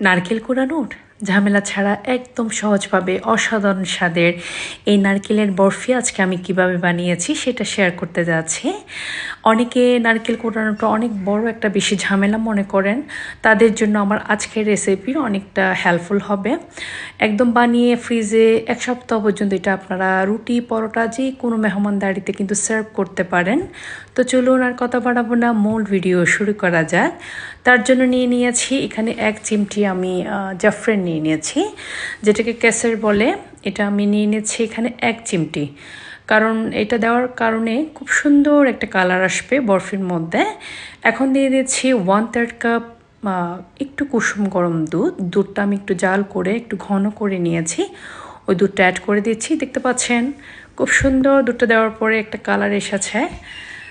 নারকেল কোরানোর? ঝামেলা ছাড়া একদম সহজভাবে অসাধারণ স্বাদের। এই নারকেলের বরফি আজকে আমি কীভাবে বানিয়েছি সেটা শেয়ার করতে যাচ্ছি। অনেকে নারকেল কোরানোটা অনেক বড় একটা বেশি ঝামেলা মনে করেন। তাদের জন্য আমার আজকের রেসিপি অনেকটা হেল্পফুল হবে। একদম বানিয়ে ফ্রিজে এক সপ্তাহ পর্যন্ত এটা আপনারা রুটি, পরোটা, যে কোনো মেহমানদারিতে কিন্তু সার্ভ করতে পারেন। তো চলুন আর কথা বাড়াবো না, মূল ভিডিও শুরু করা যাক। তার জন্য নিয়ে নিয়েছি এখানে এক চিমটি আমি জাফরেন নিয়ে নিয়েছি। যেটাকে ক্যাসের বলে, এটা আমি নিয়ে নিয়েছি এখানে এক চিমটি। কারণ এটা দেওয়ার কারণে খুব সুন্দর একটা কালার আসবে বরফির মধ্যে। এখন দিয়ে দিচ্ছি ওয়ান থার্ড কাপ একটু কুসুম গরম দুধ। দুধটা আমি একটু জাল করে, একটু ঘন করে নিয়েছি। ওই দুধটা অ্যাড করে দিচ্ছি। দেখতে পাচ্ছেন? খুব সুন্দর দুধটা দেওয়ার পরে একটা কালার এসেছে।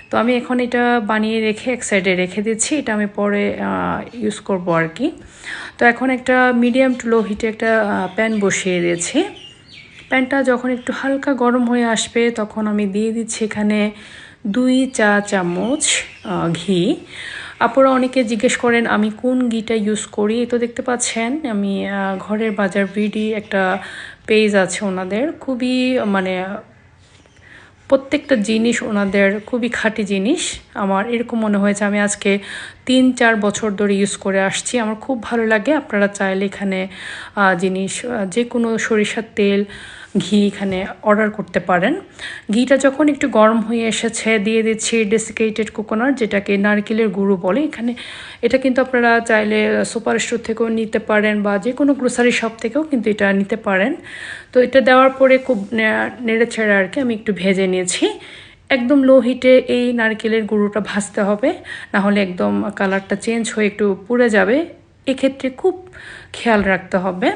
তো আমি এখন এটা বানিয়ে রেখে এক সাইডে রেখে দিচ্ছি। এটা আমি পরে ইউজ করব আর কি। তো এখন একটা মিডিয়াম টু লো হিটে একটা প্যান বসিয়ে দিয়েছি। প্যানটা যখন একটু হালকা গরম হয়ে আসবে, তখন আমি দিয়ে দিচ্ছি এখানে দুই চা চামচ ঘি। আপনারা অনেকে জিজ্ঞেস করেন, আমি কোন ঘিটা ইউজ করি? তো দেখতে পাচ্ছেন, আমি ঘরের বাজার ভিডি একটা পেজ আছে ওনাদের। খুবই মানে প্রত্যেকটা জিনিস ওনাদের খুবই খাঁটি জিনিস। আমার এরকম মনে হয়েছে, আমি আজকে তিন, চার বছর ধরে ইউজ করে আসছি। আমার খুব ভালো লাগে, আপনারা চাইলে এখানে জিনিস যে কোনো সরিষার তেল ঘি এখানে অর্ডার করতে পারেন। ঘিটা যখন একটু গরম হয়ে এসেছে, দিয়ে দিচ্ছি ডেসিকেটেড কোকোনাট যেটাকে নারকেলের গুঁড়ো বলে। এখানে এটা কিন্তু আপনারা চাইলে সুপার স্টোর থেকেও নিতে পারেন বা যে কোনো গ্রোসারি শপ থেকেও কিন্তু এটা নিতে পারেন। তো এটা দেওয়ার পরে খুব নেড়ে ছেড়ে আর কি আমি একটু ভেজে নিয়েছি। একদম লো হিটে এই নারকেলের গুঁড়োটা ভাজতে হবে না হলে একদম কালারটা চেঞ্জ হয়ে একটু পুড়ে যাবে। এক্ষেত্রে খুব খেয়াল রাখতে হবে।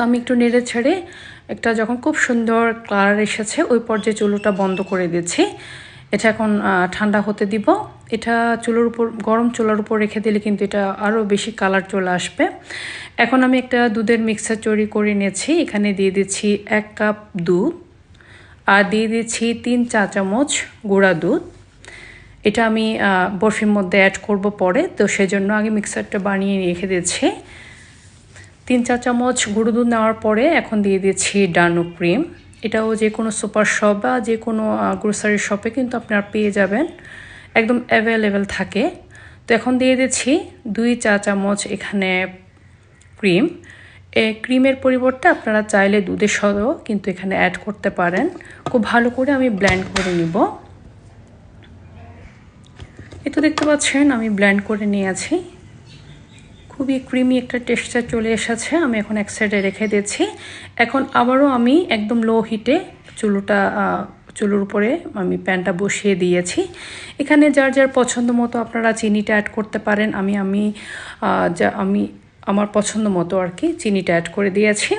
তো আমি একটু নেড়ে ছেড়ে একটা যখন খুব সুন্দর কালার এসেছে, ওই পর্যায়ে চুলোটা বন্ধ করে দিচ্ছি। এটা এখন ঠান্ডা হতে দিব। এটা চুলোর উপর, গরম চুলার উপর রেখে দিলে কিন্তু এটা আরও বেশি কালার চলে আসবে। এখন আমি একটা দুধের মিক্সার তৈরি করে নিয়েছি। এখানে দিয়ে দিচ্ছি এক কাপ দুধ আর দিয়ে দিচ্ছি তিন চা চামচ গুঁড়া দুধ। এটা আমি বরফির মধ্যে অ্যাড করব পরে। তো সেজন্য আগে মিক্সারটা বানিয়ে রেখে দিচ্ছি। তিন চা চামচ গুঁড়ো দুধ নেওয়ার পরে এখন দিয়ে দিচ্ছি ডানো ক্রিম। এটাও যে কোনো সুপার শপ বা যে কোনো গ্রোসারি শপে কিন্তু আপনারা পেয়ে যাবেন। একদম অ্যাভেলেবেল থাকে। তো এখন দিয়ে দিচ্ছি দুই চা চামচ এখানে ক্রিম। এ ক্রিমের পরিবর্তে আপনারা চাইলে দুধের সদও কিন্তু এখানে অ্যাড করতে পারেন। খুব ভালো করে আমি ব্ল্যান্ড করে নিব। এ তো দেখতে পাচ্ছেন, আমি ব্ল্যান্ড করে নিয়েছি। খুবই ক্রিমি একটা টেক্সচার চলে এসেছে, আমি এখন এক সাইডে রেখে দিয়েছি। এখন আবারও আমি একদম লো হিটে চুলোটা চুলোর উপরে আমি প্যানটা বসিয়ে দিয়েছি। এখানে যার যার পছন্দ মতো আপনারা চিনিটা অ্যাড করতে পারেন, আমি আমি যা, আমি, আমার পছন্দ মতো আর কি চিনিটা অ্যাড করে দিয়েছি।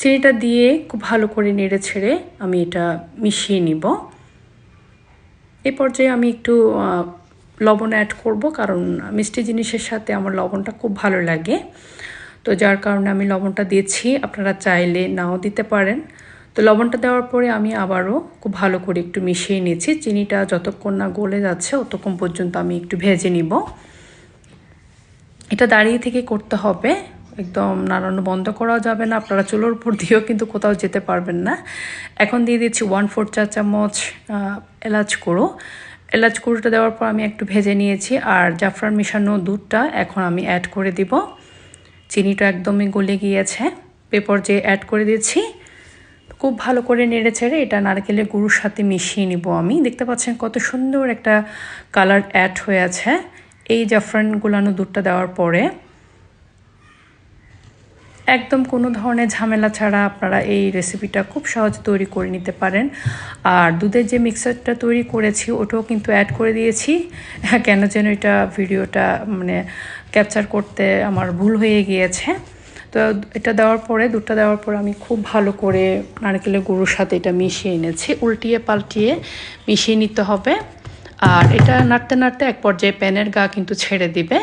চিনিটা দিয়ে খুব ভালো করে নেড়ে ছেড়ে আমি এটা মিশিয়ে নিব। এই পর্যায়ে আমি একটু লবণ অ্যাড করব, কারণ মিষ্টি জিনিসের সাথে আমার লবণটা খুব ভালো লাগে। তো যার কারণে আমি লবণটা দিয়েছি, আপনারা চাইলে নাও দিতে পারেন। তো লবণটা দেওয়ার পরে আমি আবারও খুব ভালো করে একটু মিশিয়ে নিয়েছি। চিনিটা যতক্ষণ না গলে যাচ্ছে ততক্ষণ পর্যন্ত আমি একটু ভেজে নিব। এটা দাঁড়িয়ে থেকে করতে হবে। একদম নাড়ানো বন্ধ করা যাবে না। আপনারা চুলোর উপর দিয়েও কিন্তু কোথাও যেতে পারবেন না। এখন দিয়ে দিচ্ছি ওয়ান ফোর চা চামচ এলাচ করো এলাচ কুড়িটা দেওয়ার পর আমি একটু ভেজে নিয়েছি, আর জাফরান মিশানো দুধটা এখন আমি অ্যাড করে দিব। চিনিটা একদমই গলে গিয়েছে। পেপর যে অ্যাড করে দিয়েছি, খুব ভালো করে নেড়ে ছেড়ে এটা নারকেলের গুঁড়োর সাথে মিশিয়ে নিব আমি। দেখতে পাচ্ছেন কত সুন্দর একটা কালার অ্যাড হয়ে আছে। এই জাফরান গুলানো দুধটা দেওয়ার পরে একদম কোনো ধরনের ঝামেলা ছাড়া আপনারা এই রেসিপিটা খুব সহজে তৈরি করে নিতে পারেন। আর দুধের যে মিক্সারটা তৈরি করেছি, ওটাও কিন্তু অ্যাড করে দিয়েছি। কেন যেন এটা ভিডিওটা মানে ক্যাপচার করতে আমার ভুল হয়ে গিয়েছে। তো এটা দেওয়ার পরে, দুধটা দেওয়ার পরে আমি খুব ভালো করে নারকেলের গুঁড়োর সাথে এটা মিশিয়ে এনেছি। উল্টিয়ে পাল্টিয়ে মিশিয়ে নিতে হবে। আর এটা নাড়তে নাড়তে এক পর্যায়ে প্যানের গা কিন্তু ছেড়ে দিবে।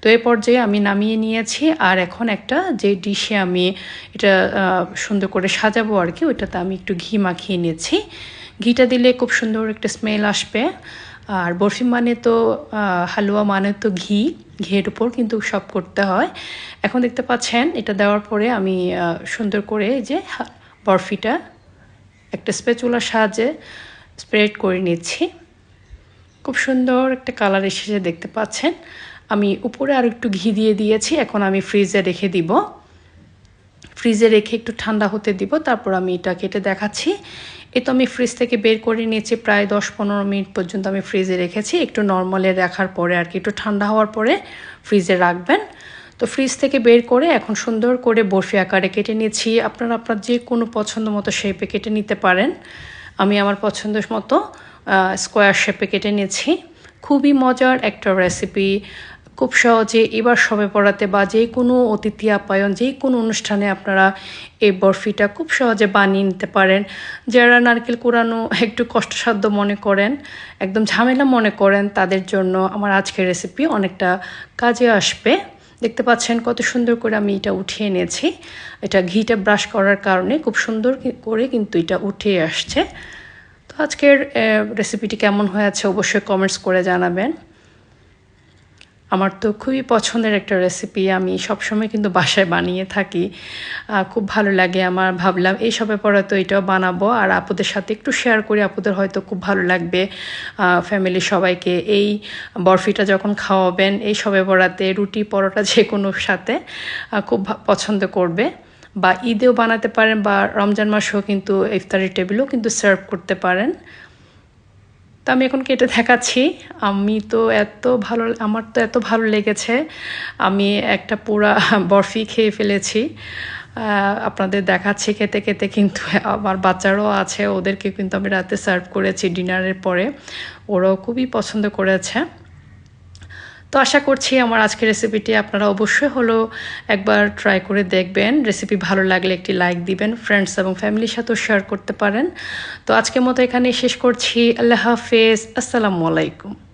তো এই পর্যায়ে আমি নামিয়ে নিয়েছি আর এখন একটা যে ডিশে আমি এটা সুন্দর করে সাজাবো আর কি, ওইটাতে আমি একটু ঘি মাখিয়ে নিয়েছি। ঘিটা দিলে খুব সুন্দর একটা স্মেল আসবে। আর বরফি মানে তো হালুয়া মানে তো ঘি, ঘিয়ের উপর কিন্তু সব করতে হয়। এখন দেখতে পাচ্ছেন, এটা দেওয়ার পরে আমি সুন্দর করে যে বরফিটা একটা স্পেচুলার সাহায্যে স্প্রেড করে নিচ্ছি। খুব সুন্দর একটা কালার এসেছে দেখতে পাচ্ছেন। আমি উপরে আর একটু ঘি দিয়ে দিয়েছি, এখন আমি ফ্রিজে রেখে দিব। ফ্রিজে রেখে একটু ঠান্ডা হতে দিব, তারপর আমি এটা কেটে দেখাচ্ছি। এ তো আমি ফ্রিজ থেকে বের করে নিয়েছি, প্রায় দশ পনেরো মিনিট পর্যন্ত আমি ফ্রিজে রেখেছি। একটু নর্মালে রাখার পরে আর কি, একটু ঠান্ডা হওয়ার পরে ফ্রিজে রাখবেন। তো ফ্রিজ থেকে বের করে এখন সুন্দর করে বরফি আকারে কেটে নিয়েছি। আপনারা আপনার যে কোনো পছন্দ মতো শেপে কেটে নিতে পারেন। আমি আমার পছন্দ মতো। স্কোয়ার শেপে কেটে নিয়েছি। খুবই মজার একটা রেসিপি খুব সহজে এবার সবে পড়াতে বা যে কোনো অতিথি আপ্যায়ন, যে কোনো অনুষ্ঠানে আপনারা এই বরফিটা খুব সহজে বানিয়ে নিতে পারেন। যারা নারকেল কোরানো একটু কষ্টসাধ্য মনে করেন, একদম ঝামেলা মনে করেন, তাদের জন্য আমার আজকের রেসিপি অনেকটা কাজে আসবে। দেখতে পাচ্ছেন কত সুন্দর করে আমি এটা উঠিয়ে নিয়েছি। এটা ঘিটা ব্রাশ করার কারণে খুব সুন্দর করে কিন্তু এটা উঠে আসছে। আজকের রেসিপিটি কেমন হয়েছে অবশ্যই কমেন্টস করে জানাবেন। আমার তো খুবই পছন্দের একটা রেসিপি আমি সবসময় কিন্তু বাসায় বানিয়ে থাকি। খুব ভালো লাগে আমার, ভাবলাম এই সবে পরে তো এটাও বানাবো। আর আপুদের সাথে একটু শেয়ার করি, আপুদের হয়তো খুব ভালো লাগবে। ফ্যামিলি সবাইকে এই বরফিটা যখন খাওয়াবেন, এই সবে পড়াতে রুটি, পরোটা যে কোনো সাথে খুব পছন্দ করবে। বা ঈদেও বানাতে পারেন বা রমজান মাসেও কিন্তু ইফতারি টেবিলও কিন্তু সার্ভ করতে পারেন। তো আমি এখন কেটে দেখাচ্ছি। আমি তো এত ভালো, আমার তো এত ভালো লেগেছে। আমি একটা পুরা বরফি খেয়ে ফেলেছি। আপনাদের দেখাচ্ছি খেতে খেতে কিন্তু আমার বাচ্চারাও আছে ওদেরকে কিন্তু আমি রাতে সার্ভ করেছি ডিনারের পরে। ওরাও খুবই পছন্দ করেছে। তো আশা করছি আমার আজকের রেসিপিটি আপনারা অবশ্যই হলো একবার ট্রাই করে দেখবেন। রেসিপি ভালো লাগলে একটি লাইক দিবেন ফ্রেন্ডস এবং ফ্যামিলির সাথেও শেয়ার করতে পারেন। তো আজকের মতো এখানে শেষ করছি। আল্লাহ হাফেজ। আসসালামু আলাইকুম।